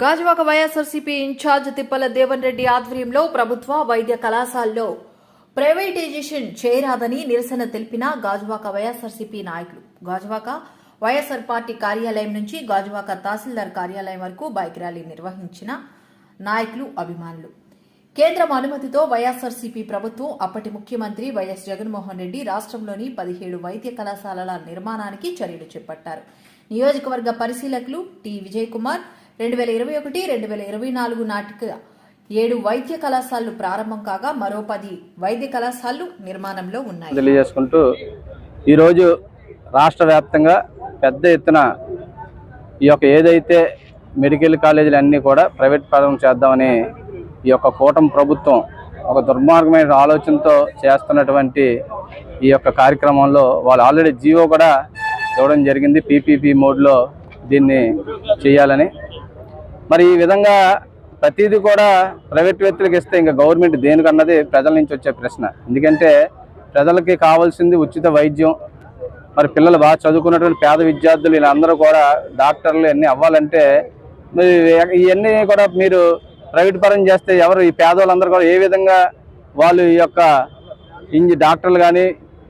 Gajuwaka YSRCP in charge Tippala Devan Reddy ఆధ్వర్యంలో ప్రభుత్వ వైద్య కళాశాలలో ప్రైవేటైజేషన్ చేయరాదని నిరసన తెలిపిన గాజువాక వైఎస్ఆర్సీపీ నాయకులు. గాజువాక వైఎస్ఆర్ పార్టీ కార్యాలయం నుంచి గాజువాక తహసీల్దార్ కార్యాలయం వరకు బైక్ ర్యాలీ నిర్వహించిన నాయకులు అభిమానులు. కేంద్రం అనుమతితో వైఎస్ఆర్సీపీ ప్రభుత్వం అప్పటి ముఖ్యమంత్రి వైఎస్ జగన్మోహన్ రెడ్డి రాష్ట్రంలోని పదిహేడు వైద్య కళాశాలల నిర్మాణానికి చర్యలు చేపట్టారు. నియోజకవర్గ పరిశీలకులు టి. విజయ్ కుమార్ రెండు వేల ఇరవై ఒకటి రెండు వేల ఇరవై నాలుగు నాటికి ఏడు వైద్య కళాశాలలు ప్రారంభం కాగా మరో పది వైద్య కళాశాలలు నిర్మాణంలో ఉన్నాయి. తెలియజేసుకుంటూ ఈరోజు రాష్ట్ర వ్యాప్తంగా పెద్ద ఎత్తున ఈ యొక్క ఏదైతే మెడికల్ కాలేజీలు అన్నీ కూడా ప్రైవేట్ పరం చేద్దామని ఈ యొక్క కూటమి ప్రభుత్వం ఒక దుర్మార్గమైన ఆలోచనతో చేస్తున్నటువంటి ఈ యొక్క కార్యక్రమంలో వాళ్ళు ఆల్రెడీ జియో కూడా ఇవ్వడం జరిగింది. పీపీపీ మోడ్లో దీన్ని చేయాలని మరి ఈ విధంగా ప్రతిదీ కూడా ప్రైవేట్ వ్యక్తులకు ఇస్తే ఇంకా గవర్నమెంట్ దేనికన్నది ప్రజల నుంచి వచ్చే ప్రశ్న. ఎందుకంటే ప్రజలకి కావాల్సింది ఉచిత వైద్యం. మరి పిల్లలు బాగా చదువుకున్నటువంటి పేద విద్యార్థులు వీళ్ళందరూ కూడా డాక్టర్లు ఇవన్నీ అవ్వాలంటే మరి ఇవన్నీ కూడా మీరు ప్రైవేట్ పరం చేస్తే ఎవరు ఈ పేదవాళ్ళందరూ కూడా ఏ విధంగా వాళ్ళు ఈ యొక్క ఇంజి డాక్టర్లు కానీ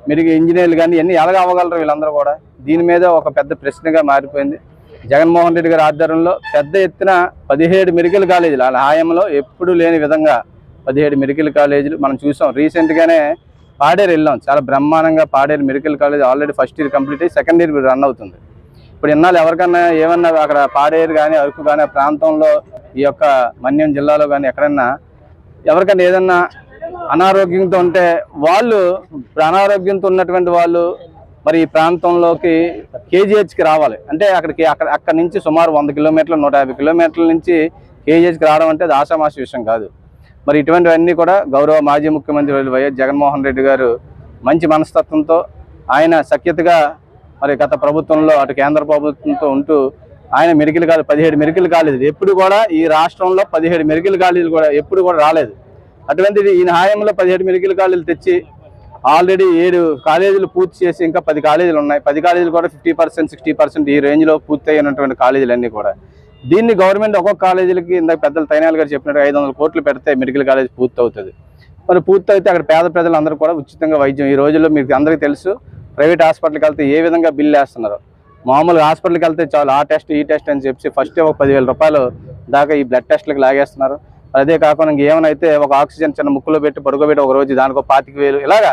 మెరుగు ఇంజనీర్లు కానీ ఇవన్నీ ఎలాగ అవ్వగలరు వీళ్ళందరూ కూడా? దీని మీద ఒక పెద్ద ప్రశ్నగా మారిపోయింది. జగన్మోహన్ రెడ్డి గారి ఆధ్వర్యంలో పెద్ద ఎత్తున పదిహేడు మెడికల్ కాలేజీలు వాళ్ళ హాయంలో ఎప్పుడూ లేని విధంగా పదిహేడు మెడికల్ కాలేజీలు మనం చూసాం. రీసెంట్గానే పాడేరు వెళ్ళాం. చాలా బ్రహ్మాండంగా Paderu medical college already first year complete అయ్యి సెకండ్ ఇయర్ రన్ అవుతుంది. ఇప్పుడు ఇన్నాళ్ళు ఎవరికన్నా ఏమన్నా అక్కడ పాడేరు కానీ అరకు కానీ ప్రాంతంలో ఈ యొక్క మన్యం జిల్లాలో కానీ ఎక్కడన్నా ఎవరికన్నా ఏదన్నా అనారోగ్యంతో ఉంటే వాళ్ళు అనారోగ్యంతో ఉన్నటువంటి వాళ్ళు మరి ఈ ప్రాంతంలోకి కేజీహెచ్కి రావాలి. అంటే అక్కడికి అక్కడ అక్కడి నుంచి సుమారు వంద కిలోమీటర్లు నూట యాభై కిలోమీటర్ల నుంచి కేజీహెచ్కి రావడం అంటే అది ఆషామాషి విషయం కాదు. మరి ఇటువంటివన్నీ కూడా గౌరవ మాజీ ముఖ్యమంత్రి వైఎస్ జగన్మోహన్ రెడ్డి గారు మంచి మనస్తత్వంతో ఆయన సఖ్యతగా మరి గత ప్రభుత్వంలో అటు కేంద్ర ప్రభుత్వంతో ఉంటూ ఆయన మెడికల్ కాలేజ్ పదిహేడు మెడికల్ కాలేజీలు. ఎప్పుడు కూడా ఈ రాష్ట్రంలో పదిహేడు మెడికల్ కాలేజీలు కూడా ఎప్పుడు కూడా రాలేదు. అటువంటిది ఈయన హాయంలో పదిహేడు మెడికల్ కాలేజీలు తెచ్చి ఆల్రెడీ ఏడు కాలేజీలు పూర్తి చేసి ఇంకా పది కాలేజీలు ఉన్నాయి. పది కాలేజీలు కూడా ఫిఫ్టీ పర్సెంట్ సిక్స్టీ పర్సెంట్ ఈ రేంజ్లో పూర్తి అయినటువంటి కాలేజీలన్నీ కూడా. దీన్ని గవర్నమెంట్ ఒక్కొక్క కాలేజీలకి ఇందాక పెద్దలు తైనాలు గారు చెప్పినట్టు ఐదు వందల కోట్లు పెడితే మెడికల్ కాలేజ్ పూర్తి అవుతుంది. మరి పూర్తి అయితే అక్కడ పేద ప్రజలందరూ కూడా ఉచితంగా వైద్యం. ఈ రోజుల్లో మీకు అందరికీ తెలుసు ప్రైవేట్ హాస్పిటల్కి వెళ్తే ఏ విధంగా బిల్లు వేస్తున్నారు? మామూలుగా హాస్పిటల్కి వెళ్తే చాలు ఆ టెస్ట్ ఈ టెస్ట్ అని చెప్పి ఫస్ట్ ఒక పదివేల రూపాయలు దాకా ఈ బ్లడ్ టెస్ట్లకు లాగేస్తున్నారు. అదే కాకుండా ఇంకేమైనా ఒక ఆక్సిజన్ చిన్న ముక్కులో పెట్టి పడుకోబెట్టి ఒక రోజు దానికి పాతిక వేలు ఇలాగా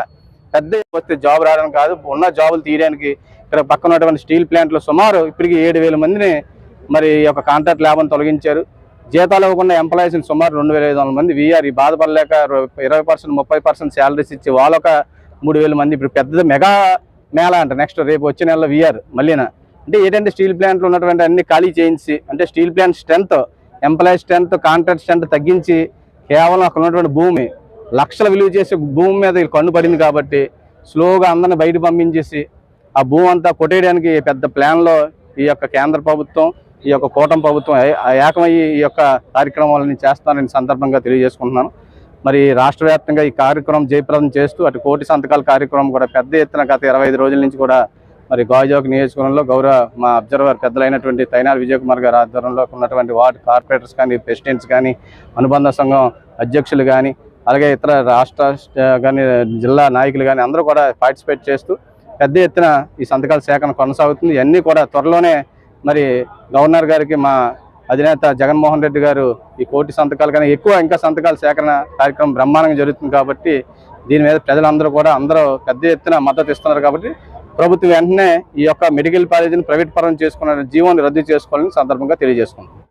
పెద్ద వస్తే జాబ్ రావడం కాదు. ఉన్న జాబులు తీయడానికి ఇక్కడ పక్కన ఉన్నటువంటి స్టీల్ ప్లాంట్లో సుమారు ఇప్పటికి ఏడు వేల మందిని మరి ఒక యొక్క కాంట్రాక్ట్ ల్యాబ్ని తొలగించారు. జీతాలు ఇవ్వకుండా ఎంప్లాయీస్ని సుమారు రెండు వేల ఐదు వందల మంది వీఆర్ ఈ బాధపడలేక ఇరవై పర్సెంట్ ముప్పై పర్సెంట్ శాలరీస్ ఇచ్చి వాళ్ళొక మూడు వేల మంది ఇప్పుడు పెద్ద మెగా మేళ అంట. నెక్స్ట్ రేపు వచ్చే నెలలో వీఆర్ మళ్ళీనా. అంటే ఏంటంటే స్టీల్ ప్లాంట్లు ఉన్నటువంటి అన్ని ఖాళీ చేయించి అంటే steel plant strength employee strength contract strength తగ్గించి కేవలం అక్కడ ఉన్నటువంటి భూమి లక్షల విలువ చేసే భూమి మీద కన్ను పడింది కాబట్టి స్లోగా అందరిని బయట పంపించేసి ఆ భూమి అంతా కొట్టేయడానికి పెద్ద ప్లాన్లో ఈ యొక్క కేంద్ర ప్రభుత్వం ఈ యొక్క కూటమి ప్రభుత్వం ఏకమయ్యి ఈ యొక్క కార్యక్రమాలని చేస్తానని సందర్భంగా తెలియజేసుకుంటున్నాను. మరి రాష్ట్ర వ్యాప్తంగా ఈ కార్యక్రమం జయప్రదం చేస్తూ అటు కోటి సంతకాల కార్యక్రమం కూడా పెద్ద ఎత్తున గత ఇరవై ఐదు రోజుల నుంచి కూడా మరి గాజువాక నియోజకవర్గంలో గౌరవ మా అబ్జర్వర్ పెద్దలైనటువంటి తైనాల్ విజయకుమార్ గారి ఆధ్వర్యంలో ఉన్నటువంటి వార్డు కార్పొరేటర్స్ కానీ ప్రెసిడెంట్స్ కానీ అనుబంధ సంఘం అధ్యక్షులు కానీ అలాగే ఇతర రాష్ట్ర కానీ జిల్లా నాయకులు కానీ అందరూ కూడా పార్టిసిపేట్ చేస్తూ పెద్ద ఎత్తున ఈ సంతకాల సేకరణ కొనసాగుతుంది. ఇవన్నీ కూడా త్వరలోనే మరి గవర్నర్ గారికి మా అధినేత జగన్మోహన్ రెడ్డి గారు ఈ కోటి సంతకాలు కానీ ఎక్కువ ఇంకా సంతకాల సేకరణ కార్యక్రమం బ్రహ్మాండంగా జరుగుతుంది కాబట్టి దీని మీద ప్రజలందరూ కూడా అందరూ పెద్ద ఎత్తున మద్దతు ఇస్తున్నారు కాబట్టి ప్రభుత్వం వెంటనే ఈ యొక్క మెడికల్ కాలేజీని ప్రైవేట్ పరం చేసుకున్న జీవోని రద్దు చేసుకోవాలని సందర్భంగా తెలియజేసుకుంటుంది